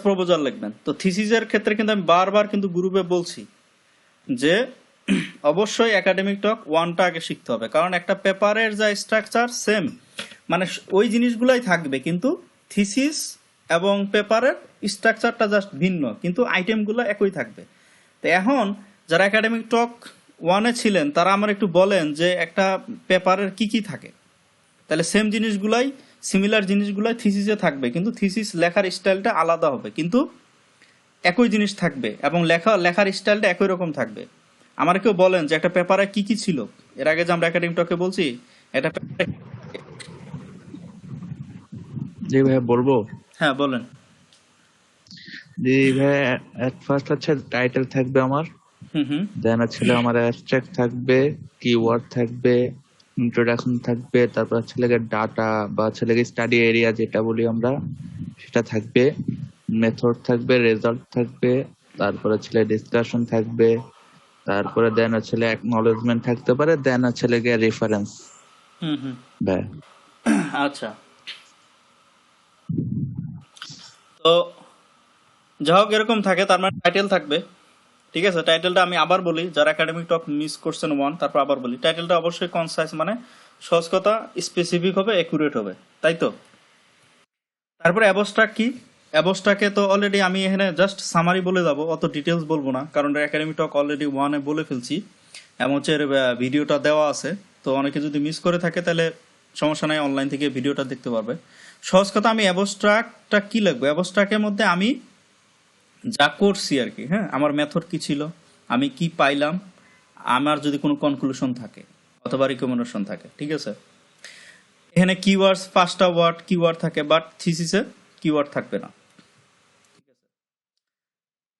Proposal লিখবেন। তো থিসিসের ক্ষেত্রে কিন্তু আমি বারবার কিন্তু গ্রুপে বলছি যে অবশ্যই একাডেমিক টক ওয়ানটা আগে শিখতে হবে। কারণ একটা পেপারের যা স্ট্রাকচার, সেম। মানে ওই জিনিসগুলাই থাকবে, কিন্তু থিসিস এবং পেপারের স্ট্রাকচারটা জাস্ট ভিন্ন, কিন্তু আইটেমগুলো একই থাকবে। তো এখন যারা একাডেমিক টক ওয়ানে ছিলেন, তারা আমার একটু বলেন যে একটা পেপারের কি কি থাকে। তাহলে সেম জিনিসগুলাই সিমিলার জিনিসগুলাই থিসিসে থাকবে কিন্তু থিসিস লেখার স্টাইলটা আলাদা হবে কিন্তু একই জিনিস থাকবে এবং লেখা লেখার স্টাইলটা একই রকম থাকবে। আমার কেউ বলেন যে একটা পেপারে কি কি ছিল? এর আগে যে আমরা একাডেমিক টকে বলছি এটা জি ভাই বলব? হ্যাঁ বলেন। জি ভাই এট ফার্স্ট হচ্ছে টাইটেল থাকবে আমার। হুম হুম। দেন হচ্ছে আমার অ্যাবস্ট্রাক্ট থাকবে কিওয়ার্ড থাকবে ইন্ট্রোডাকশন থাকবে তারপর হচ্ছে ডাটা বা হচ্ছে স্টাডি এরিয়া যেটা বলি আমরা সেটা থাকবে মেথড থাকবে রেজাল্ট থাকবে তারপরে হচ্ছে ডিসকাশন থাকবে তারপরে দেন হচ্ছে অ্যাকনলেজমেন্ট থাকতে পারে দেন হচ্ছে গিয়ে রেফারেন্স হুম হুম। আচ্ছা। তো যা হোক এরকম থাকে তার মানে টাইটেল থাকবে। ঠিক আছে টাইটেলটা আমি আবার বলি, যারা একাডেমিক টক মিস করছেন ওয়ান তারপর আবার বলি। টাইটেলটা অবশ্যই কনসাইজ মানে সহজ কথা স্পেসিফিক হবে একুরেট হবে। তাই তো? তারপরে অ্যাবস্ট্রাক কি? অ্যাবস্ট্রাকে তো অলরেডি আমি এখানে জাস্ট সামারি বলে যাব, অত ডিটেলস বলব না, কারণ একাডেমিক টক অলরেডি ওয়ানে বলে ফেলছি। এবং হচ্ছে ভিডিওটা দেওয়া আছে, তো অনেকে যদি মিস করে থাকে, তাহলে সমস্যা নাই অনলাইন থেকে ভিডিওটা দেখতে পারবে। সহজ কথা, আমি অ্যাবস্ট্রাকটা কি লিখব? অ্যাবস্ট্রাকের মধ্যে আমি যা করছি আর কি হ্যাঁ? আমার মেথড কি ছিল? আমি কি পাইলাম? আমার যদি কোনো কনক্লুশন থাকে, অথবা রিকমেন্ডেশন থাকে, ঠিক আছে? এখানে কিওয়ার্ডস পাঁচটা ওয়ার্ড কিওয়ার্ড থাকে বাট থিসিসে কিওয়ার্ড থাকবে না।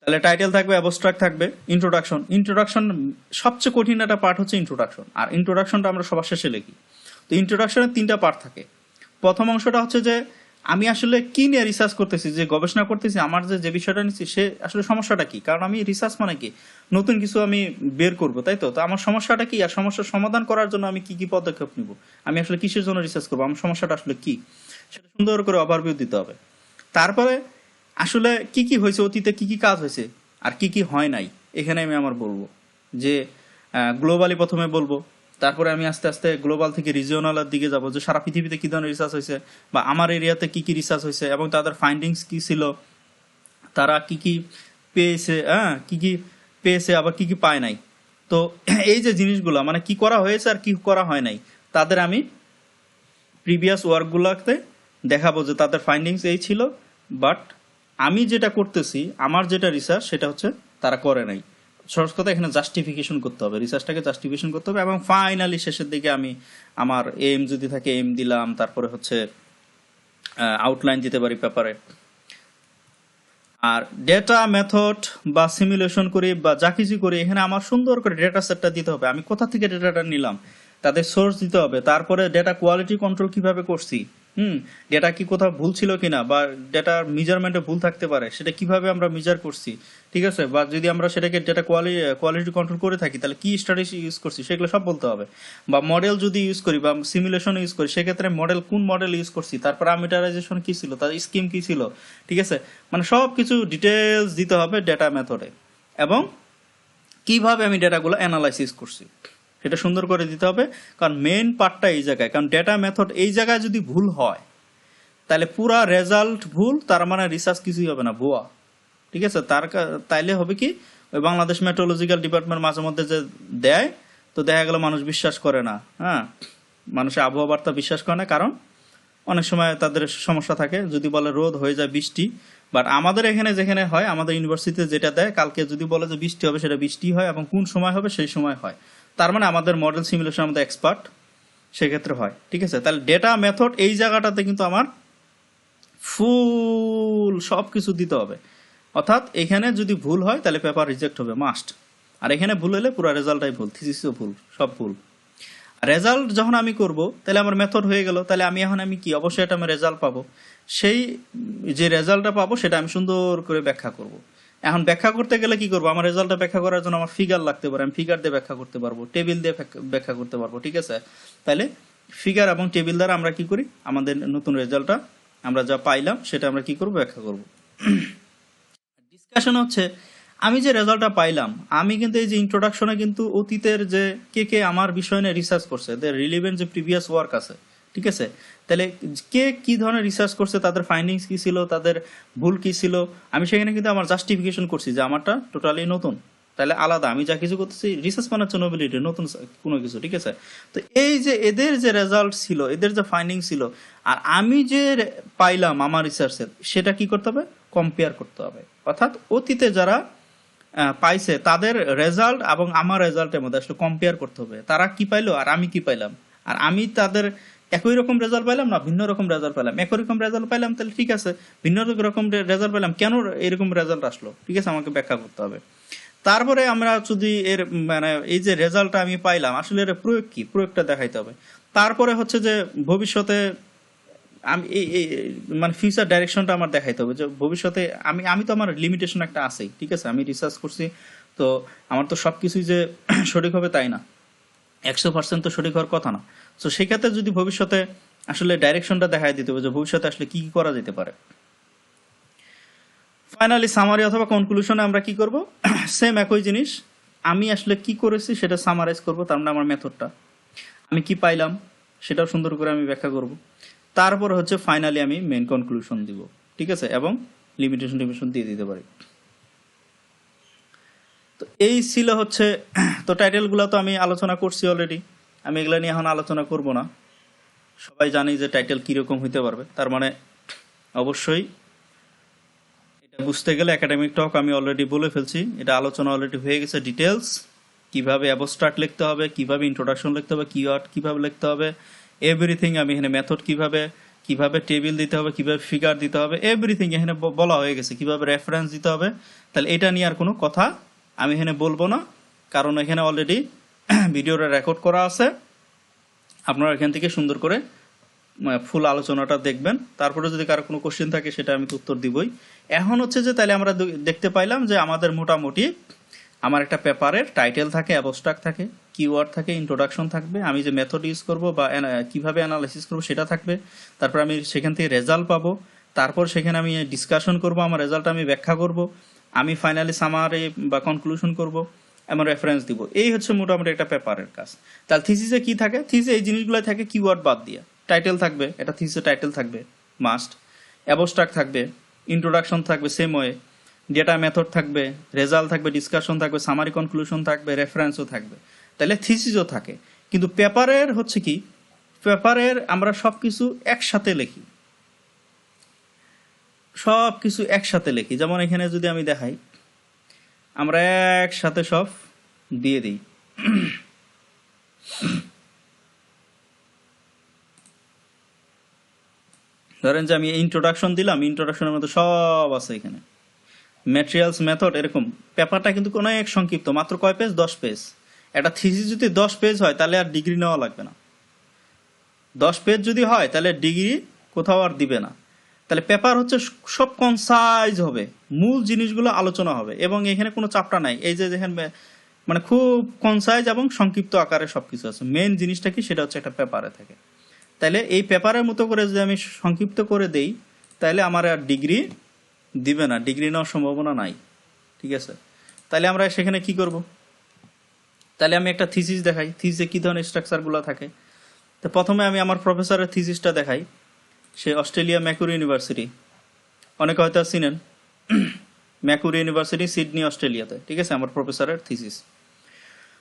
তাহলে টাইটেল থাকবে অ্যাবস্ট্রাক্ট থাকবে ইন্ট্রোডাকশন ইন্ট্রোডাকশন সবচেয়ে কঠিন একটা পার্ট হচ্ছে ইন্ট্রোডাকশন আর ইন্ট্রোডাকশনটা আমরা সবার শেষে লিখি। তো ইন্ট্রোডাকশনের তিনটা পার্ট থাকে। প্রথম অংশটা হচ্ছে যে আমি আসলে কি নিয়ে রিসার্চ করতেছি, যে গবেষণা করতেছি, আমার যে যে বিষয়টা নিচ্ছি, সে আসলে সমস্যাটা কি? কারণ আমি রিসার্চ মানে কি? নতুন কিছু আমি বের করব, তাই তো? তো আমার সমস্যাটা কি? আর সমস্যার সমাধান করার জন্য আমি কি কি পদক্ষেপ নিব? আমি আসলে কিসের জন্য রিসার্চ করব? আমার সমস্যাটা আসলে কি? সেটা সুন্দর করে ওভারভিউ দিতে হবে। তারপরে আসলে কি কি হয়েছে? অতীতে কি কি কাজ হয়েছে? আর কি কি হয় নাই? এখানে আমি আমার বলব। যে গ্লোবালি প্রথমে বলব তারপরে আমি আস্তে আস্তে গ্লোবাল থেকে রিজিওনালের দিকে যাব। যে সারা পৃথিবীতে কি ধরনের রিসার্চ হয়েছে বা আমার এরিয়াতে কি কি রিসার্চ হয়েছে এবং তাদের ফাইন্ডিংস কি ছিল, তারা কি কি পেয়েছে হ্যাঁ কি কি পেয়েছে, আবার কি কি পায় নাই। তো এই যে জিনিসগুলো মানে কি করা হয়েছে আর কি করা হয় নাই, তাদের আমি প্রিভিয়াস ওয়ার্কগুলোতে দেখাবো যে তাদের ফাইন্ডিংস এই ছিল বাট আমি যেটা করতেছি, আমার যেটা রিসার্চ সেটা হচ্ছে তারা করে নাই। সহজ কথা, এখানে জাস্টিফিকেশন করতে হবে। রিসার্চটাকে জাস্টিফিকেশন করতে হবে এবং ফাইনালি শেষের দিকে আমি আমার এম যদি থাকে এম দিলাম, তারপরে হচ্ছে আউটলাইন দিতে পারি পেপারে আর ডেটা মেথড বা সিমুলেশন করি বা যা কিছু করি, এখানে আমার সুন্দর করে ডেটা সেটটা দিতে হবে। আমি কোথা থেকে ডেটাটা নিলাম? তাদের সোর্স দিতে হবে। তারপরে ডেটা কোয়ালিটি কন্ট্রোল কীভাবে করছি? হুম ডেটা কি কোথাও ভুল ছিল কিনা বা ডেটার মেজারমেন্টে ভুল থাকতে পারে, সেটা কীভাবে আমরা মেজার করছি, ঠিক আছে? বা যদি আমরা সেটাকে ডেটা কোয়ালিটি কোয়ালিটি কন্ট্রোল করে থাকি, তাহলে কি স্ট্র্যাটেজি ইউজ করছি, সেগুলো সব বলতে হবে। বা মডেল যদি ইউজ করি বা সিমুলেশন ইউজ করি, সেক্ষেত্রে মডেল কোন মডেল ইউজ করছি, তারপর আমিটারাইজেশন কি ছিল, তার স্কিম কি ছিল, ঠিক আছে? মানে সব কিছু ডিটেলস দিতে হবে ডেটা মেথডে এবং কীভাবে আমি ডেটাগুলো অ্যানালাইসিস করছি? সেটা সুন্দর করে দিতে হবে। কারণ মেন পার্টটা এই জায়গায়। কারণ ডেটা মেথড এই জায়গায় যদি ভুল হয়, তাহলে পুরা রেজাল্ট ভুল, তার মানে রিসার্চ কিছুই হবে না, ভুয়া। ঠিক আছে? তার তাইলে হবে কি, ওই বাংলাদেশ মেট্রোলজিক্যাল ডিপার্টমেন্ট মাঝে মধ্যে যে দেয়, তো দেখা গেল মানুষ বিশ্বাস করে না। হ্যাঁ? মানুষের আবহাওয়া বার্তা বিশ্বাস করে না। কারণ অনেক সময় তাদের সমস্যা থাকে। যদি বলে রোদ হয়ে যায় বৃষ্টি বাট আমাদের এখানে যেখানে হয়, আমাদের ইউনিভার্সিটিতে যেটা দেয়, কালকে যদি বলে যে বৃষ্টি হবে, সেটা বৃষ্টি হয় এবং কোন সময় হবে, সেই সময় হয়। তার মানে আমাদের মডেল সিমুলেশন আমাদের এক্সপার্ট সেক্ষেত্রে হয়। ঠিক আছে? তাহলে ডেটা মেথড এই জায়গাটাতে কিন্তু আমার ফুল সব কিছু দিতে হবে। অর্থাৎ এখানে যদি ভুল হয়, তাহলে পেপার রিজেক্ট হবে মাস্ট আর এখানে ভুল হলে পুরো রেজাল্টটাই ভুল থিসিসও ভুল, সব ভুল। রেজাল্ট যখন আমি করব, তাহলে আমার মেথড হয়ে গেল। তাহলে আমি এখন আমি কি? অবশ্যই এটা আমি রেজাল্ট পাবো। সেই যে রেজাল্টটা পাবো, সেটা আমি সুন্দর করে ব্যাখ্যা করব। এখন ব্যাখ্যা করতে গেলে কি করব? আমার রেজাল্টটা ব্যাখ্যা করার জন্য আমার ফিগার লাগতে পারে। আমি ফিগার দিয়ে ব্যাখ্যা করতে পারব টেবিল দিয়ে ব্যাখ্যা- করতে পারব, ঠিক আছে? তাহলে ফিগার এবং টেবিল দ্বারা আমরা কি করি? আমাদের নতুন রেজাল্টটা আমরা যা পাইলাম, সেটা আমরা কি করব? ব্যাখ্যা করব। ডিসকাশন হচ্ছে, আমি যে রেজাল্টটা পাইলাম, আমি কিন্তু এই যে ইন্ট্রোডাকশনে কিন্তু অতীতের যে কে কে আমার বিষয় নিয়ে রিসার্চ করছে রিলিভেন্ট যে প্রিভিয়াস ওয়ার্ক আছে ঠিক আছে? তাহলে কে কি ধরনের রিসার্চ করছে, তাদের ফাইন্ডিংস কি ছিল, তাদের ভুল কি ছিল? আমি সেখানে কিন্তু আমার জাস্টিফিকেশন করছি যে আমারটা টোটালি নতুন। তাহলে আলাদা, আমি যা কিছু করতেছি রিসার্চ মানে হচ্ছে নোবিলিটি নতুন কোনো কিছু, ঠিক আছে? তো এই যে এদের যে রেজাল্ট ছিল, এদের যে ফাইন্ডিং ছিল, আর আমি যে পাইলাম আমার রিসার্চের সেটা কি করতে হবে? কম্পেয়ার করতে হবে। অর্থাৎ অতীতে যারা পাইছে, তাদের রেজাল্ট এবং আমার রেজাল্টের মধ্যে আসলে কম্পেয়ার করতে হবে। তারা কি পাইলো আর আমি কি পাইলাম? আর আমি তাদের একই রকম রেজাল্ট পাইলাম না, ভিন্ন রকম রেজাল্ট পাইলাম। একই রকম রেজাল্ট পাইলাম, তাহলে ঠিক আছে। ভিন্ন রকম রেজাল্ট পাইলাম, কেন এরকম রেজাল্ট আসলো? ঠিক আছে, আমাকে ব্যাখ্যা করতে হবে। তারপরে আমরা যদি এর মানে এই যে রেজাল্টটা আমি পাইলাম, আসলে এর প্রয়োগ কি? প্রয়োগটা দেখাইতে হবে। তারপরে হচ্ছে যে ভবিষ্যতে আমি এই মানে ফিউচার ডাইরেকশনটা আমার দেখাইতে হবে। যে ভবিষ্যতে আমি আমি তো আমার লিমিটেশন একটা আছেই, ঠিক আছে? আমি রিসার্চ করছি, তো আমার তো সবকিছুই যে সঠিক হবে তাই না। একশো পার্সেন্ট তো সঠিক হওয়ার কথা না। তো সেক্ষেত্রে যদি ভবিষ্যতে আসলে ডাইরেকশনটা দেখাই দিতে হবে যে ভবিষ্যতে আসলে কি করা যেতে পারে। ফাইনালি সামারি অথবা কনক্লুশনে আমরা কি করব? সেম একই জিনিস। আমি আসলে কি করেছি সেটা সামারাইজ করব, তার মানে আমার মেথডটা আমি কি পাইলাম সেটাও সুন্দর করে আমি ব্যাখ্যা করব। তারপর হচ্ছে ফাইনালি আমি মেন কনক্লুশন দিব। ঠিক আছে? এবং লিমিটেশন লিমিটেশন দিয়ে দিতে পারি। তো এই ছিল হচ্ছে, তো টাইটেলগুলো তো আমি আলোচনা করছি অলরেডি আমি এগুলো নিয়ে এখন আলোচনা করব না। সবাই জানি যে টাইটেল কীরকম হইতে পারবে। তার মানে অবশ্যই এটা বুঝতে গেলে একাডেমিক টক আমি অলরেডি বলে ফেলছি। এটা আলোচনা অলরেডি হয়ে গেছে ডিটেলস কীভাবে অ্যাবস্ট্রাক্ট লিখতে হবে, কীভাবে ইন্ট্রোডাকশন লিখতে হবে কিওয়ার্ড কীভাবে লিখতে হবে এভরিথিং আমি এখানে মেথড কীভাবে কীভাবে টেবিল দিতে হবে, কীভাবে ফিগার দিতে হবে এভরিথিং এখানে বলা হয়ে গেছে। কীভাবে রেফারেন্স দিতে হবে, তাহলে এটা নিয়ে আর কোনো কথা আমি এখানে বলব না। কারণ এখানে অলরেডি ভিডিওটা রেকর্ড করা আছে। আপনারা এখান থেকে সুন্দর করে ফুল আলোচনাটা দেখবেন। তারপরে যদি কারও কোনো কোশ্চেন থাকে, সেটা আমি উত্তর দিবই। এখন হচ্ছে যে, তাহলে আমরা দেখতে পাইলাম যে, আমাদের মোটামুটি আমার একটা পেপারের টাইটেল থাকে অ্যাবস্ট্রাক্ট থাকে কিওয়ার্ড থাকে ইন্ট্রোডাকশন থাকবে। আমি যে মেথড ইউজ করব বা কীভাবে অ্যানালাইসিস করব সেটা থাকবে। তারপর আমি সেখান থেকে রেজাল্ট পাবো। তারপর সেখানে আমি ডিসকাশন করব, আমার রেজাল্ট আমি ব্যাখ্যা করব। আমি ফাইনালি সামারি বা কনক্লুশন করব। এমন রেফারেন্স দিব। এই হচ্ছে মোটামুটি একটা পেপারের কাজ। তাহলে থিসিসে কি থাকে? থিসে এই জিনিসগুলো থাকে কিওয়ার্ড বাদ দিয়ে। টাইটেল থাকবে, এটা থিসে টাইটেল থাকবে মাস্ট অ্যাবস্ট্রাক্ট থাকবে ইন্ট্রোডাকশন থাকবে সেম ওয়ে ডেটা মেথড থাকবে রেজাল্ট থাকবে ডিসকাশন থাকবে সামারি কনক্লুশন থাকবে রেফারেন্সও থাকবে। তাহলে থিসিসও থাকে। কিন্তু পেপারের হচ্ছে কি? পেপারের আমরা সব কিছু একসাথে লিখি। সব কিছু একসাথে লিখি। যেমন এখানে যদি আমি দেখাই আমরা একসাথে সব দিয়ে দিই। ধরেন যে আমি ইন্ট্রোডাকশন দিলাম ইন্ট্রোডাকশনের মধ্যে সব আছে এখানে। ম্যাটেরিয়ালস মেথড এরকম। পেপারটা কিন্তু কোনো এক সংক্ষিপ্ত, মাত্র কয় পেজ দশ পেজ একটা থিসিস যদি দশ পেজ হয়, তাহলে আর ডিগ্রি নেওয়া লাগবে না। দশ পেজ যদি হয়, তাহলে ডিগ্রি কোথাও আর দিবে না। তাহলে পেপার হচ্ছে সব কনসাইজ হবে। মূল জিনিসগুলো আলোচনা হবে এবং এখানে কোনো চাপটা নাই। এই যে দেখেন মে- মানে খুব কনসাইজ এবং সংক্ষিপ্ত আকারে সব কিছু আছে। মেন জিনিসটা কি? সেটা হচ্ছে একটা পেপারে থাকে। তাহলে এই পেপারের মতো করে যদি আমি সংক্ষিপ্ত করে দেই, তাহলে আমার আর ডিগ্রি দিবে না। ডিগ্রি নেওয়ার সম্ভাবনা নাই। ঠিক আছে? তাহলে আমরা সেখানে কি করব? তাহলে আমি একটা থিসিস দেখাই। থিসিসে কি ধরনের স্ট্রাকচারগুলো থাকে? তো প্রথমে আমি আমার প্রফেসরের থিসিসটা দেখাই। সে অস্ট্রেলিয়া ম্যাকুরি ইউনিভার্সিটি। অনেকে হয়তো চিনেন। ম্যাকুরি ইউনিভার্সিটি, সিডনি, অস্ট্রেলিয়াতে। ঠিক আছে? আমার প্রফেসরের থিসিস।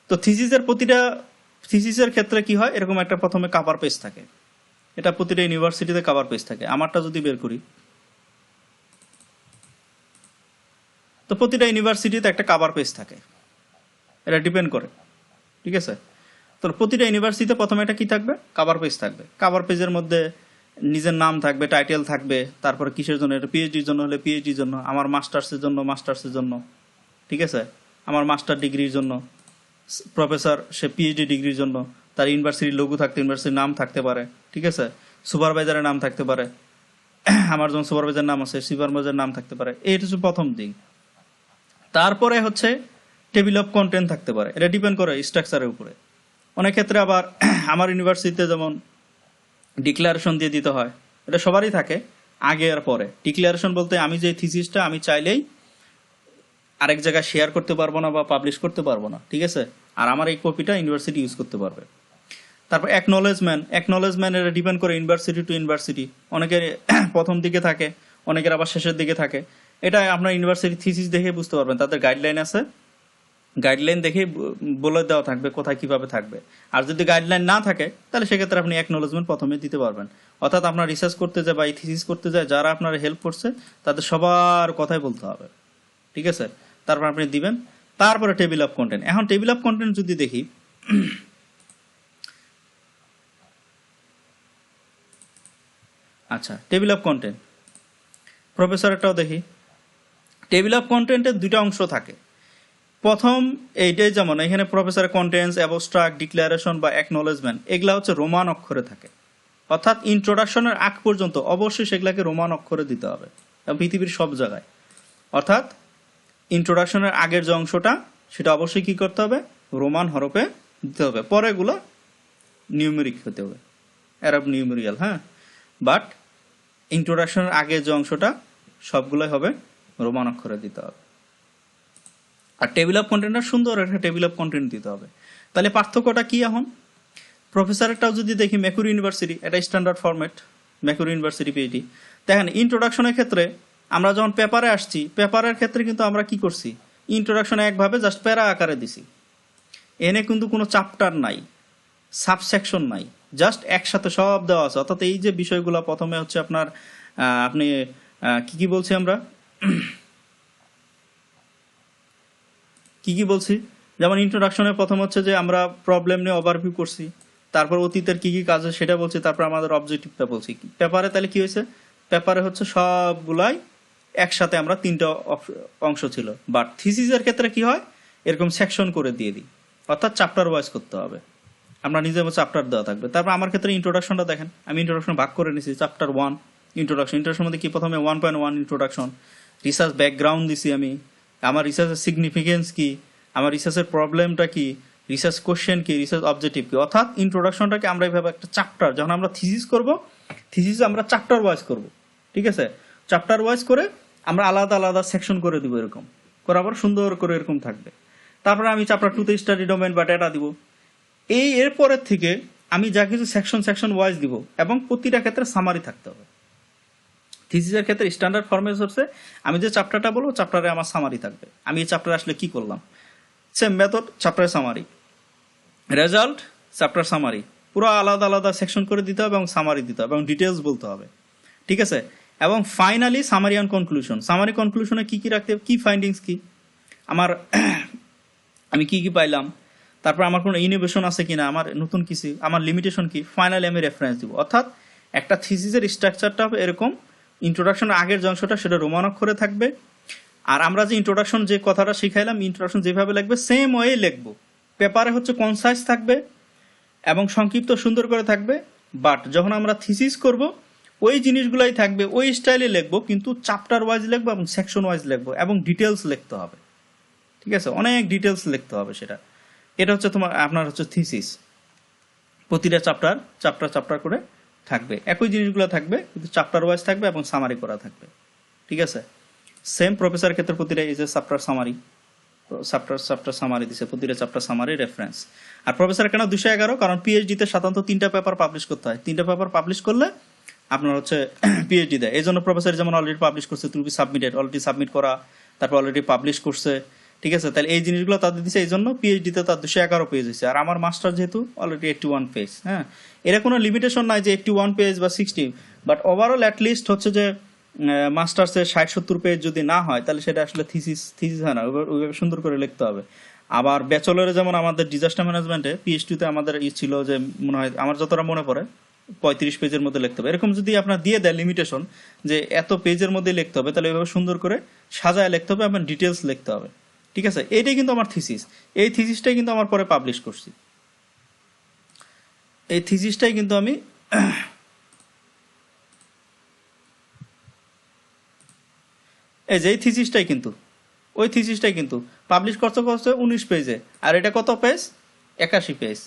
তো থিসিসের প্রতিটা, থিসিসের ক্ষেত্রে কি হয়? এরকম একটা প্রথমে কাভার পেজ থাকে। এটা প্রতিটা ইউনিভার্সিটিতে কাভার পেজ থাকে। আমারটা যদি বের করি। তো প্রতিটা ইউনিভার্সিটিতে একটা কাভার পেজ থাকে। এটা ডিপেন্ড করে। ঠিক আছে? তো প্রতিটা ইউনিভার্সিটিতে প্রথমে এটা কি থাকবে? কাভার পেজ থাকবে। কাভার পেজের মধ্যে নিজের নাম থাকবে টাইটেল থাকবে, তারপরে কিসের জন্য? এটা পিএইচডির জন্য হলে পিএইচডির জন্য, আমার মাস্টার্সের জন্য মাস্টার্সের জন্য। ঠিক আছে? আমার মাস্টার ডিগ্রির জন্য। প্রফেসর সে পিএইচডি ডিগ্রির জন্য। তার ইউনিভার্সিটির লোগো থাকতে ইউনিভার্সিটির নাম থাকতে পারে। ঠিক আছে? সুপারভাইজারের নাম থাকতে পারে। আমার যখন সুপারভাইজার নাম আছে সুপারভাইজার নাম থাকতে পারে। এইটা হচ্ছে প্রথম দিক। তারপরে হচ্ছে টেবিল অফ কন্টেন্ট থাকতে পারে। এটা ডিপেন্ড করে স্ট্রাকচারের উপরে। অনেক ক্ষেত্রে আবার আমার ইউনিভার্সিটিতে যেমন ডিক্লারেশন দিয়ে দিতে হয়। এটা সবারই থাকে, আগে আর পরে। ডিক্লারেশন বলতে আমি যে থিসিসটা আমি চাইলেই আরেক জায়গায় শেয়ার করতে পারব না বা পাবলিশ করতে পারব না, ঠিক আছে? আর আমার এই কপিটা ইউনিভার্সিটি ইউজ করতে পারবে। তারপর অ্যাকনোলেজমেন্ট অ্যাকনোলেজমেন্ট এটা ডিপেন্ড করে ইউনিভার্সিটি টু ইউনিভার্সিটি অনেকের প্রথম দিকে থাকে, অনেকের আবার শেষের দিকে থাকে। এটা আপনার ইউনিভার্সিটি থিসিস দেখে বুঝতে পারবেন, তাদের গাইডলাইন আছে। গাইডলাইন দেখে বলে দেওয়া থাকবে, কোথায় কীভাবে থাকবে। আর যদি গাইডলাইন না থাকে, তাহলে সেক্ষেত্রে আপনি অ্যাকনোলেজমেন্ট প্রথমে দিতে পারবেন। অর্থাৎ আপনার রিসার্চ করতে যায় বা থিসিস করতে যায়, যারা আপনার হেল্প করছে, তাদের সবার কথাই বলতে হবে। ঠিক আছে? তারপর আপনি দিবেন, তারপরে টেবিল অফ কন্টেন্ট এখন টেবিল অফ কন্টেন্ট যদি দেখি আচ্ছা টেবিল অফ কন্টেন্ট প্রফেসরেরটাও দেখি। টেবিল অফ কন্টেন্টের দুইটা অংশ থাকে। প্রথম এইটাই যেমন, এখানে প্রফেসর কন্টেন্টস অ্যাবস্ট্রাক্ট ডিক্লারেশন বা অ্যাকনোলেজমেন্ট এগুলা হচ্ছে রোমান অক্ষরে থাকে। অর্থাৎ ইন্ট্রোডাকশনের আগ পর্যন্ত অবশ্যই সেগুলাকে রোমান অক্ষরে দিতে হবে পৃথিবীর সব জায়গায়। অর্থাৎ ইন্ট্রোডাকশনের আগের যে অংশটা, সেটা অবশ্যই কি করতে হবে? রোমান হরফে দিতে হবে। পরেগুলো নিউমেরিক হতে হবে। অ্যারাব নিউমেরিয়াল হ্যাঁ? বাট ইন্ট্রোডাকশনের আগের যে অংশটা, সবগুলোই হবে রোমান অক্ষরে দিতে হবে। আর টেবিল অফ কন্টেন্টটা সুন্দর একটা টেবিল অফ কন্টেন্ট দিতে হবে। তাহলে পার্থক্যটা কি এখন? প্রফেসরেরটাও যদি দেখি মেকুরি ইউনিভার্সিটি এটা standard format Macquarie university PhD দেখেন ইন্ট্রোডাকশনের ক্ষেত্রে আমরা যখন পেপারে আসছি পেপারের ক্ষেত্রে কিন্তু আমরা কি করছি? ইন্ট্রোডাকশনে একভাবে জাস্ট প্যারা আকারে দিছি। এনে কিন্তু কোনো চাপ্টার নাই সাবসেকশন নাই জাস্ট একসাথে সব দেওয়া আছে। অর্থাৎ এই যে বিষয়গুলো প্রথমে হচ্ছে আপনার আপনি কি কি বলছি আমরা? কি কি বলছি? যেমন ইন্ট্রোডাকশনে প্রথম হচ্ছে যে আমরা প্রবলেম নিয়ে ওভারভিউ করছি, তারপর অতীতের কি কি কাজ সেটা বলছি, তারপর আমাদের অবজেক্টিভটা বলছি। পেপারে তাহলে কি হয়েছে? পেপারে হচ্ছে সবগুলাই একসাথে আমরা তিনটা অংশ ছিল। বাট থিসিসের ক্ষেত্রে কি হয়? এরকম সেকশন করে দিয়ে দিই। অর্থাৎ চ্যাপ্টার ওয়াইজ করতে হবে। আমরা নিজের চ্যাপ্টার দেওয়া থাকবে। তারপর আমার ক্ষেত্রে ইন্ট্রোডাকশনটা দেখেন, আমি ইন্ট্রোডাকশন ভাগ করে নিয়েছি চ্যাপ্টার ওয়ান ইন্ট্রোডাকশন ইন্ট্রোডাকশন মধ্যে কি প্রথমে one point one introduction research background দিছি আমি। আমার রিসার্চের সিগনিফিকেন্স কি? আমার রিসার্চের প্রবলেমটা কি? রিসার্চ কোশ্চেন কি? রিসার্চ অবজেক্টিভ কি? অর্থাৎ ইন্ট্রোডাকশনটাকে আমরা এইভাবে একটা চ্যাপ্টার যখন আমরা থিসিস করব থিসিস আমরা চ্যাপ্টার ওয়াইজ করব। ঠিক আছে? চ্যাপ্টার ওয়াইজ করে আমরা আলাদা আলাদা সেকশন করে দিব এরকম। করাবার সুন্দর করে এরকম থাকবে। তারপরে আমি চ্যাপ্টার টুতে স্টাডি ডোমেন বা ডেটা দিব। এই এরপরের থেকে আমি যা কিছু সেকশন সেকশন ওয়াইজ দিব এবং প্রতিটা ক্ষেত্রে সামারি থাকতে হবে। থিসিসের ক্ষেত্রে স্ট্যান্ডার্ড ফর্মেট হচ্ছে আমি যে চ্যাপ্টারটা বলব চ্যাপ্টারে আমার সামারি থাকবে। আমি এই চ্যাপ্টারে আসলে কি করলাম? Same method chapter summary result chapter summary পুরো আলাদা আলাদা সেকশন করে দিতে হবে এবং সামারি দিতে হবে এবং ডিটেলস বলতে হবে। ঠিক আছে? এবং finally summary and conclusion summary কনক্লুশনে কি কি রাখতে হবে? কী ফাইন্ডিংস কী? আমার আমি কি কি পাইলাম? তারপর আমার কোনো ইনোভেশন আছে কিনা? আমার নতুন কিছু? আমার লিমিটেশন কি? ফাইনালি আমি রেফারেন্স দিব। অর্থাৎ একটা থিসিসের স্ট্রাকচারটা এরকম ইন্ট্রোডাকশনের আগের যে অংশটা, সেটা রোমান অক্ষরে থাকবে। আর আমরা যে ইন্ট্রোডাকশন যে কথাটা শিখাইলাম ইন্ট্রোডাকশন যেভাবে লিখবে সেম ওয়ে লিখব। পেপারে হচ্ছে কনসাইজ থাকবে এবং সংক্ষিপ্ত সুন্দর করে থাকবে। বাট যখন আমরা থিসিস করব, ওই জিনিসগুলাই থাকবে, ওই স্টাইলে লিখব, কিন্তু চ্যাপ্টার ওয়াইজ লিখব এবং সেকশন ওয়াইজ লিখব এবং ডিটেলস লিখতে হবে। ঠিক আছে? অনেক ডিটেলস লিখতে হবে সেটা। এটা হচ্ছে তোমার, আপনার হচ্ছে থিসিস প্রতিটা চ্যাপ্টার চ্যাপ্টার চ্যাপ্টার করে থাকবে। একই জিনিসগুলো থাকবে, কিন্তু চ্যাপ্টার ওয়াইজ থাকবে এবং সামারি করা থাকবে। ঠিক আছে? সেম প্রফেসর ক্ষেত্রে প্রতিটা এই যে chapter summary chapter chapter summary দিছে, প্রতিটা চ্যাপ্টার সামারি রেফারেন্স আর প্রফেসর কেন দুশো এগারো? কারণ পিএইচডিতে সাধারণত তিনটা পেপার পাবলিশ করতে হয়। তিনটা পেপার পাবলিশ করলে আপনার হচ্ছে পিএইচডি দেয়। এই জন্য প্রফেসর যেমন অলরেডি পাবলিশ করছে বি সাবমিটেড অলরেডি সাবমিট করা, তারপর অলরেডি পাবলিশ করছে। ঠিক আছে? তাহলে এই জিনিসগুলো তাদের দিচ্ছে এই জন্য পিএইচডিতে তার দুশো এগারো পেজ হয়েছে আর আমার মাস্টার যেহেতু অলরেডি এইটটি ওয়ান পেজ হ্যাঁ? এর কোনো লিমিটেশন নাই যে এইটটি ওয়ান পেজ বা sixty but overall at least হচ্ছে যে মাস্টার্সের ষাট সত্তর পেজ যদি না হয়, তাহলে সেটা আসলে থিসিস থিসিস হয় না। ওইভাবে সুন্দর করে লিখতে হবে। আবার ব্যাচেলরে যেমন আমাদের ডিজাস্টার ম্যানেজমেন্টে পিএইচডিতে আমাদের ই ছিল যে, মনে হয়, আমার যতটা মনে পড়ে, পঁয়ত্রিশ পেজের মধ্যে লিখতে হবে। এরকম যদি আপনার দিয়ে দেয় লিমিটেশন যে এত পেজের মধ্যে লিখতে হবে, তাহলে এইভাবে সুন্দর করে সাজায় লিখতে হবে এবং ডিটেলস লিখতে হবে। ঠিক আছে? এটাই কিন্তু আমার থিসিস এই থিসিসটাই কিন্তু আমার পরে পাবলিশ করছি। এই থিসিসটাই কিন্তু আমি এই যে, এই থিসিসটাই কিন্তু, ওই থিসিসটাই কিন্তু পাবলিশ করতে করতে উনিশ পেজে আর এটা কত পেজ একাশি পেজ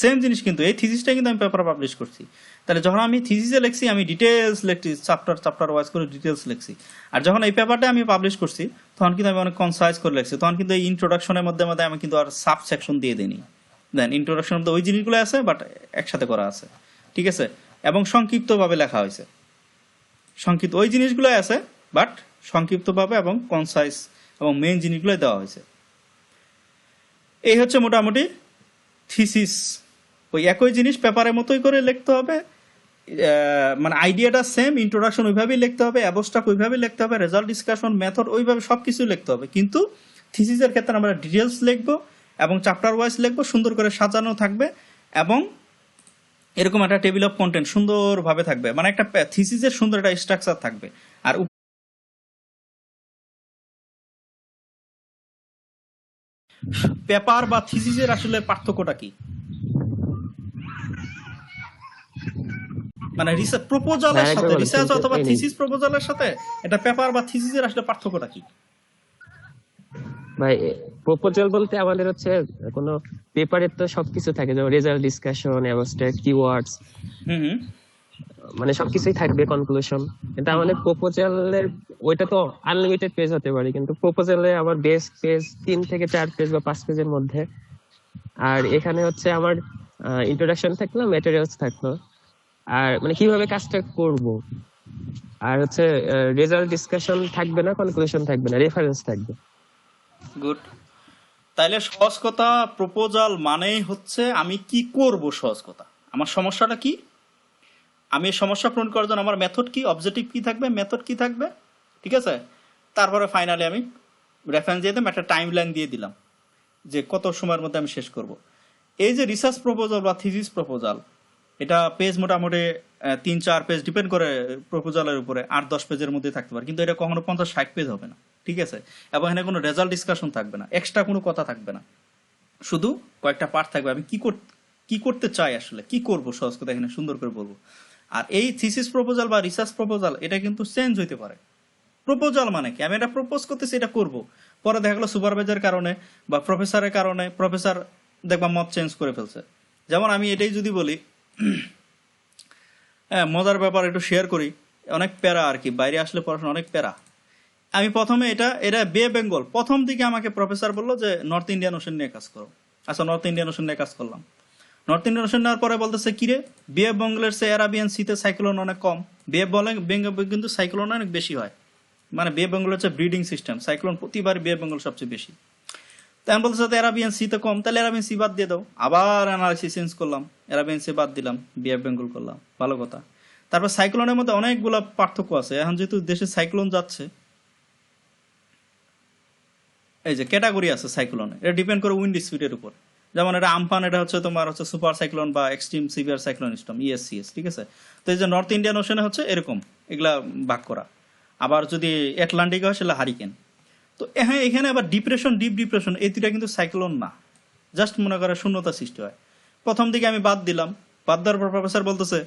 সেম জিনিস কিন্তু, এই থিসিসটা কিন্তু আমি পেপার পাবলিশ করছি। তাহলে যখন আমি থিসিসে লিখছি, আমি ডিটেলস লিখছি চ্যাপ্টার চ্যাপ্টার ওয়াইজ করে ডিটেলস লিখছি। আর যখন এই পেপারটা আমি পাবলিশ করছি, তখন কিন্তু আমি অনেক কনসাইজ করে লিখছি। তখন কিন্তু এই ইন্ট্রোডাকশনের মধ্যে মধ্যে আমি কিন্তু আর সাব সেকশন দিয়ে দিইনি। দেন ইন্ট্রোডাকশন মধ্যে ওই জিনিসগুলো আছে বাট একসাথে করা আছে। ঠিক আছে? এবং সংক্ষিপ্তভাবে লেখা হয়েছে। সংক্ষিপ্ত, ওই জিনিসগুলো আছে বাট সংক্ষিপ্তভাবে এবং কনসাইজ এবং মেইন জিনিসগুলো দেওয়া হয়েছে। এই হচ্ছে মোটামুটি থিসিস ওই একই জিনিস পেপারের মতোই করে লিখতে হবে। মানে আইডিয়াটা সেম ইন্ট্রোডাকশন ওইভাবেই লিখতে হবে অ্যাবস্ট্রাক্ট ওইভাবেই লিখতে হবে রেজাল্ট ডিসকাশন মেথড ওইভাবে সব কিছু লিখতে হবে। কিন্তু থিসিসের ক্ষেত্রে আমরা ডিটেলস লিখব এবং চ্যাপ্টার ওয়াইজ লিখব, সুন্দর করে সাজানো থাকবে এবং এরকম একটা টেবিল অফ কন্টেন্ট সুন্দরভাবে থাকবে। মানে একটা থিসিসের সুন্দর একটা স্ট্রাকচার থাকবে। আর পেপার বা থিসিসের আসলে পার্থক্যটা কি? মানে রিসার্চ প্রপোজালের হ্যাঁ, সাথে রিসার্চ অথবা। থিসিস প্রপোজালের সাথে এটা পেপার বা থিসিসের আসলে পার্থক্যটা কি? ভাই প্রপোজাল বলতে আমাদের হচ্ছে কোনো পেপারের তো সবকিছু থাকে যেমন রেজাল্ট ডিসকাশন অ্যাবস্ট্রাক্ট কিওয়ার্ডস হুম। মানে সবকিছুই থাকবে কনক্লুশন কিন্তু আমাদের প্রপোজালের ওইটা তো আনলিমিটেড পেজ হতে পারে, কিন্তু প্রপোজালে আমার বেস পেজ তিন থেকে চার পেজ বা পাঁচ পেজের মধ্যে। আর এখানে হচ্ছে আমার ইন্ট্রোডাকশন থাকল ম্যাটেরিয়ালস থাকল। আর মানে কীভাবে কাজটা করব? আর হচ্ছে রেজাল্ট ডিসকাশন থাকবে না কনক্লুশন থাকবে না রেফারেন্স থাকবে। গুড তাইলে সহজ কথা প্রপোজাল মানেই হচ্ছে আমি কি করব সহজ কথা? আমার সমস্যাটা কি? আমি সমস্যা পূরণ করার জন্য আমার মেথড কি? অবজেক্টিভ কি থাকবে? মেথড কি থাকবে? ঠিক আছে? তারপরে ফাইনালি আমি রেফারেন্স দিয়ে দিলাম, একটা টাইম লাইন দিয়ে দিলাম যে কত সময়ের মধ্যে আমি শেষ করব। এই যে রিসার্চ প্রপোজাল বা থিসিস প্রপোজাল এটা পেজ মোটামুটি তিন চার পেজ ডিপেন্ড করে প্রপোজালের উপরে, আট দশ পেজের মধ্যে থাকতে পারে। কিন্তু এটা কখনো পঞ্চাশ ষাট পেজ হবে না, ঠিক আছে? এবং এখানে কোনো রেজাল্ট ডিসকাশন থাকবে না এক্সট্রা কোনো কথা থাকবে না। শুধু কয়েকটা পার্ট থাকবে। আমি কি কর, কি করতে চাই আসলে? কি করব? সহজ কথা এখানে সুন্দর করে বলব। আর এই থিসিস প্রপোজাল বা রিসার্চ প্রপোজাল এটা কিন্তু চেঞ্জ হইতে পারে। প্রপোজাল মানে কি? আমি এটা প্রপোজ করতেছি, এটা করব। পরে দেখা গেলো সুপারভাইজার কারণে বা প্রফেসরের কারণে প্রফেসর দেখবা মত চেঞ্জ করে ফেলছে। যেমন আমি এটাই যদি বলি হ্যাঁ মজার ব্যাপার একটু শেয়ার করি। অনেক প্যারা আর কি, বাইরে আসলে পড়াশোনা অনেক প্যারা। আমি প্রথমে এটা এটা বে বেঙ্গল প্রথম দিকে আমাকে প্রফেসর বলল যে নর্থ ইন্ডিয়ান ওশন নিয়ে কাজ করো। আচ্ছা নর্থ ইন্ডিয়ান ওশন নিয়ে কাজ করলাম। নর্থ ইন্ডিয়ান ওশন নেওয়ার পরে বলতেছে কিরে বে বেঙ্গলের সে অ্যারাবিয়ান সিতে সাইক্লোন অনেক কম। বে বেঙ্গল কিন্তু সাইক্লোন অনেক বেশি হয়। মানে বে বেঙ্গল হচ্ছে ব্রিডিং সিস্টেম সাইক্লোন প্রতিবার বে বেঙ্গল সবচেয়ে বেশি। তাই আমি বলতেছে অ্যারাবিয়ান সিতে কম, তাহলে অ্যারাবিয়ান সি বাদ দিয়ে দাও। আবার অ্যানালিসিস চেঞ্জ করলাম অ্যারাবিয়ান সি বাদ দিলাম বিএফ বেঙ্গল করলাম, ভালো কথা। তারপর সাইক্লোনের মধ্যে অনেকগুলো পার্থক্য আছে। এখন যেহেতু দেশে সাইক্লোন যাচ্ছে, এই যে ক্যাটাগরি আছে সাইক্লোনে এটা ডিপেন্ড করে উইন্ড স্পিডের উপর। যেমন এটা আমফান, এটা হচ্ছে তোমার হচ্ছে সুপার সাইক্লোন বা extreme severe cyclone storm ESCS ঠিক আছে? তো এই যে নর্থ ইন্ডিয়ান ওশনে হচ্ছে এরকম, এগুলা ভাগ করা। আবার যদি অ্যাটলান্টিক হয় সেটা হারিকেন। তো হ্যাঁ এখানে আবার ডিপ্রেশন, ডিপ ডিপ্রেশন, এই দুটা কিন্তু সাইক্লোন না। জাস্ট মনে করে শূন্যতা সৃষ্টি হয়। প্রথম দিকে আমি বাদ দিলাম। বাদ দেওয়ার পর প্রফেসর বলতেছে,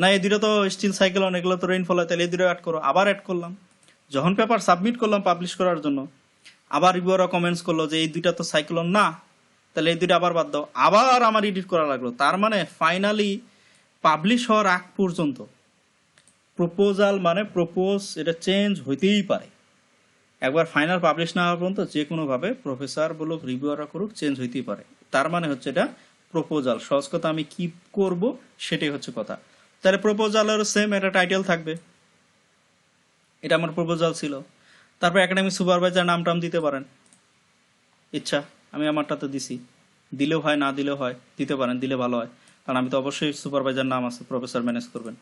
না, এই দুটো তো স্টিল সাইক্লোন, এগুলো তো রেইনফল হয়, তাহলে এই দুটো অ্যাড করো। আবার অ্যাড করলাম। যখন পেপার সাবমিট করলাম পাবলিশ করার জন্য, আবার রিভিউরা কমেন্টস করল যে, এই দুইটা তো সাইক্লোন না। তাহলে এই দুইটা আবার বাদ দাও। আবার আমার এডিট করা লাগল। তার মানে ফাইনালি পাবলিশ হওয়ার আগ পর্যন্ত প্রপোজাল মানে প্রপোজ এটা চেঞ্জ হইতেই পারে। একবার ফাইনাল পাবলিশ না হওয়া পর্যন্ত যে কোনোভাবে প্রফেসর বলুক রিভিউয়াররা করুক চেঞ্জ হইতেই পারে। তার মানে হচ্ছে এটা প্রপোজাল সহজ কথা আমি কি করব সেটাই হচ্ছে কথা। তাহলে প্রপোজালেরও সেম একটা টাইটেল থাকবে। এটা আমার প্রপোজাল ছিল। তারপর একাডেমিক সুপারভাইজার নাম টাম দিতে পারেন। ইচ্ছা। আমি আমারটা তো দিছি। দিলেও হয়, না দিলেও হয়, দিতে পারেন, দিলে ভালো হয়। কারণ আমি তো অবশ্যই সুপারভাইজার নাম আছে, প্রফেসর ম্যানেজ করবেন।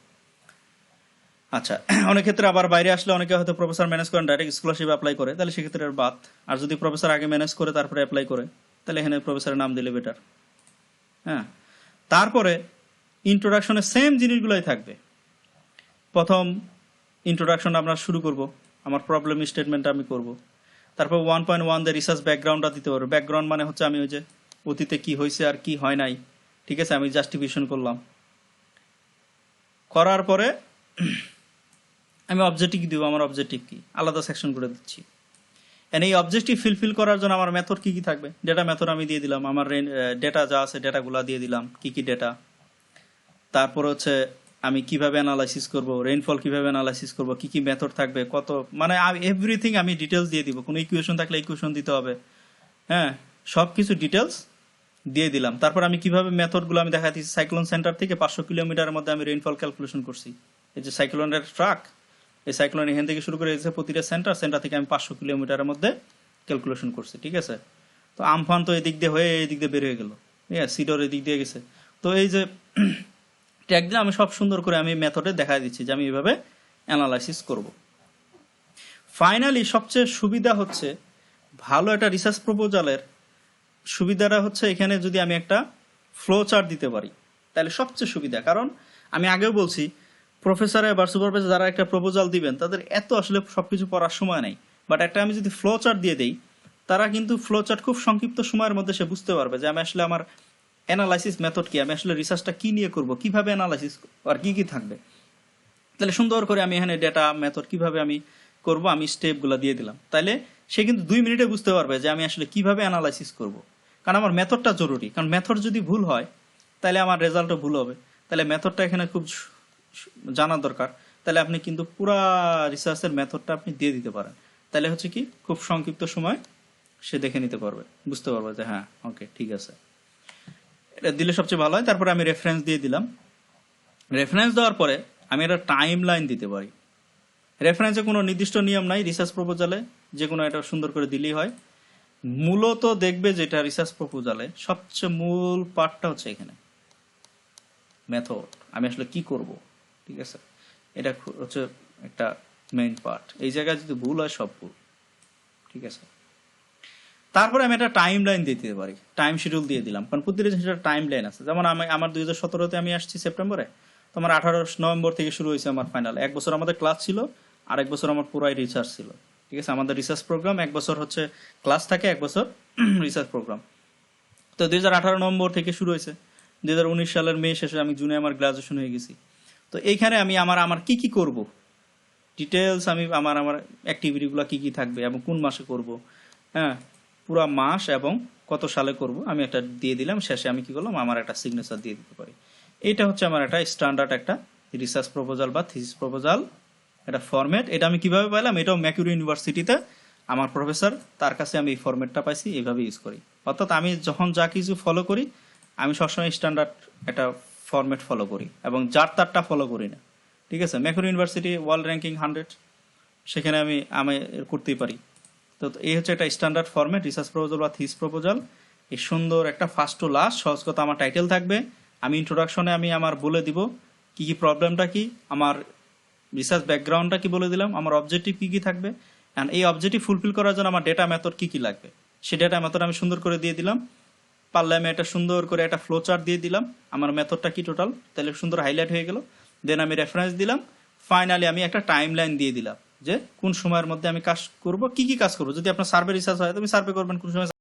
আচ্ছা অনেক ক্ষেত্রে আবার বাইরে আসলে অনেকে হয়তো প্রফেসর ম্যানেজ করেন ডাইরেক্ট স্কলারশিপ অ্যাপ্লাই করে, তাহলে সেক্ষেত্রে বাদ। আর যদি প্রফেসর আগে ম্যানেজ করে, তারপরে অ্যাপ্লাই করে, তাহলে এখানে প্রফেসরের নাম দিলে বেটার হ্যাঁ? তারপরে ইন্ট্রোডাকশনে সেম জিনিসগুলোই থাকবে। প্রথম ইন্ট্রোডাকশন আমরা শুরু করব, আমার প্রবলেম স্টেটমেন্টটা আমি করব। তারপর ওয়ান পয়েন্ট ওয়ান দিয়ে রিসার্চ ব্যাকগ্রাউন্ডটা দিতে পারব ব্যাকগ্রাউন্ড মানে হচ্ছে আমি ওই যে অতীতে কি হয়েছে আর কি হয় নাই। ঠিক আছে, আমি জাস্টিফিকেশন করলাম। করার পরে আমি অবজেক্টিভ দিব? আমার অবজেক্টিভ কি? আলাদা সেকশন করে দিচ্ছি। And এই অবজেক্টিভ ফিলফিল করার জন্য আমার মেথড কি কি থাকবে? ডেটা মেথড আমি দিয়ে দিলাম। আমার ডেটা যা আছে ডেটাগুলো দিয়ে দিলাম। কি কি ডেটা তারপর হচ্ছে আমি কীভাবে অ্যানালাইসিস করব রেইনফল কীভাবে অ্যানালাইসিস করব, কি কি মেথড থাকবে, কত মানে এভরিথিং আমি ডিটেলস দিয়ে দিব। কোনো ইকুয়েশন থাকলে ইকুয়েশন দিতে হবে। হ্যাঁ সব কিছু ডিটেলস দিয়ে দিলাম। তারপর আমি কীভাবে মেথডগুলো আমি দেখা দিচ্ছি সাইক্লোন সেন্টার থেকে পাঁচশো কিলোমিটারের মধ্যে আমি রেইনফল ক্যালকুলেশন করছি। এই যে সাইক্লোনের ট্রাক এই সাইক্লোন এখান থেকে শুরু করে এসেছে প্রতিটা সেন্টার সেন্টার থেকে আমি পাঁচশো কিলোমিটারের মধ্যে ক্যালকুলেশন করছি, ঠিক আছে? তো আমফান তো এদিক দিয়ে হয়ে, এদিক দিয়ে বের হয়ে গেল। আছে, সিডর এদিক দিয়ে গেছে। তো এই যে ট্যাগ দিয়ে আমি সব সুন্দর করে আমি মেথডে দেখা দিচ্ছি যে আমি এইভাবে অ্যানালাইসিস করব। ফাইনালি সবচেয়ে সুবিধা হচ্ছে ভালো একটা রিসার্চ প্রপোজালের সুবিধাটা হচ্ছে এখানে যদি আমি একটা ফ্লো চার্ট দিতে পারি, তাহলে সবচেয়ে সুবিধা। কারণ আমি আগেও বলছি প্রফেসর বা সুপারভাইজার যারা একটা প্রপোজাল দিবেন, তাদের এত আসলে সব কিছু পড়ার সময় নেই। বাট একটা আমি যদি ফ্লো চার্ট দিয়ে দিই, তারা কিন্তু ফ্লো চার্ট খুব সংক্ষিপ্ত সময়ের মধ্যে সে বুঝতে পারবে যে আমি আসলে আমার অ্যানালাইসিস মেথড কি? আমি আসলে রিসার্চটা কি নিয়ে করব? কীভাবে অ্যানালাইসিস আর কি কি থাকবে? তাহলে সুন্দর করে আমি এখানে ডেটা মেথড কীভাবে আমি করব? আমি স্টেপগুলো দিয়ে দিলাম। তাহলে সে কিন্তু দুই মিনিটে বুঝতে পারবে যে আমি আসলে কীভাবে অ্যানালাইসিস করব। কারণ আমার মেথডটা জরুরি। কারণ মেথড যদি ভুল হয় তাহলে আমার রেজাল্টও ভুল হবে। তাহলে মেথডটা এখানে খুব জানা দরকার। তাহলে আপনি কিন্তু পুরা রিসার্চের মেথডটা আপনি দিয়ে দিতে পারেন। তাহলে হচ্ছে কি? খুব সংক্ষিপ্ত সময় সে দেখে নিতে পারবে। বুঝতে পারবে যে হ্যাঁ ওকে ঠিক আছে। এটা দিলে সবচেয়ে ভালো হয়। তারপরে আমি রেফারেন্স দিয়ে দিলাম। রেফারেন্স দেওয়ার পরে আমি একটা টাইম লাইন দিতে পারি। রেফারেন্সে কোনো নির্দিষ্ট নিয়ম নাই রিসার্চ প্রপোজালে যে কোনো এটা সুন্দর করে দিলেই হয়। মূলত দেখবে যেটা রিসার্চ প্রপোজালে সবচেয়ে মূল পার্টটা হচ্ছে এখানে। মেথড আমি আসলে কি করব? ঠিক আছে? এটা হচ্ছে একটা মেইন পার্ট এই জায়গায় যদি ভুল হয়, সব ভুল। ঠিক আছে? তারপরে আমি একটা টাইম লাইন দিতে পারি। টাইম শিডিউল দিয়ে দিলাম। কারণ প্রতিটা জিনিসের টাইম লাইন আছে। যেমন আমি, আমার দুই হাজার সতেরোতে আমি আসছি সেপ্টেম্বরে। তো আমার আঠারো নভেম্বর থেকে শুরু হয়েছে আমার ফাইনাল এক বছর আমাদের ক্লাস ছিল, আর এক বছর আমার পুরাই রিসার্চ ছিল। ঠিক আছে? আমাদের রিসার্চ প্রোগ্রাম এক বছর হচ্ছে ক্লাস থাকে, এক বছর রিসার্চ প্রোগ্রাম তো দুই হাজার আঠারো নভেম্বর থেকে শুরু হয়েছে। দুই হাজার উনিশ সালের মে শেষে আমি জুনে আমার গ্রাজুয়েশন হয়ে গেছি। তো এইখানে আমি আমার আমার কি কি করব? ডিটেলস আমি, আমার আমার অ্যাক্টিভিটিগুলো কি কি থাকবে এবং কোন মাসে করব? হ্যাঁ? পুরো মাস এবং কত সালে করব, আমি একটা দিয়ে দিলাম, শেষে আমি কি করলাম, আমার একটা সিগনেচার দিয়ে দিতে পারি। এটা হচ্ছে আমার একটা স্ট্যান্ডার্ড একটা রিসার্চ প্রপোজাল বা থিসিস প্রপোজাল এটা ফরম্যাট এটা আমি কীভাবে পাইলাম? এটাও ম্যাকুরি ইউনিভার্সিটিতে আমার প্রফেসর তার কাছে আমি এই ফরম্যাটটা পাইছি, এইভাবে ইউজ করি। অর্থাৎ আমি যখন যা কিছু ফলো করি, আমি সবসময় স্ট্যান্ডার্ড একটা ফরম্যাট ফলো করি এবং যার তারটা ফলো করি না। ঠিক আছে? Macquarie university world ranking hundred সেখানে আমি আমি করতেই পারি। তো এই হচ্ছে একটা স্ট্যান্ডার্ড ফরম্যাট রিসার্চ প্রপোজাল বা থিস প্রপোজাল এই সুন্দর একটা ফার্স্ট টু লাস্ট সহজ কথা আমার টাইটেল থাকবে। আমি ইন্ট্রোডাকশনে আমি আমার বলে দিব কি কি প্রবলেমটা কি, আমার রিসার্চ ব্যাকগ্রাউন্ডটা কি বলে দিলাম, আমার অবজেক্টিভ কি কি থাকবে। অ্যান্ড এই অবজেক্টিভ ফুলফিল করার জন্য আমার ডেটা মেথড কি কি লাগবে। সেই ডেটা মেথড আমি সুন্দর করে দিয়ে দিলাম। পারলে আমি একটা সুন্দর করে একটা ফ্লো চার্ট দিয়ে দিলাম। আমার মেথডটা কি টোটাল তাহলে সুন্দর হাইলাইট হয়ে গেল। দেন আমি রেফারেন্স দিলাম। ফাইনালি আমি একটা টাইম লাইন দিয়ে দিলাম। যে কোন সময়ের মধ্যে আমি কাজ করব, কি কি কাজ করব? যদি আপনার সার্ভে রিসার্চ হয় তুমি সার্ভে করবেন কোন সময়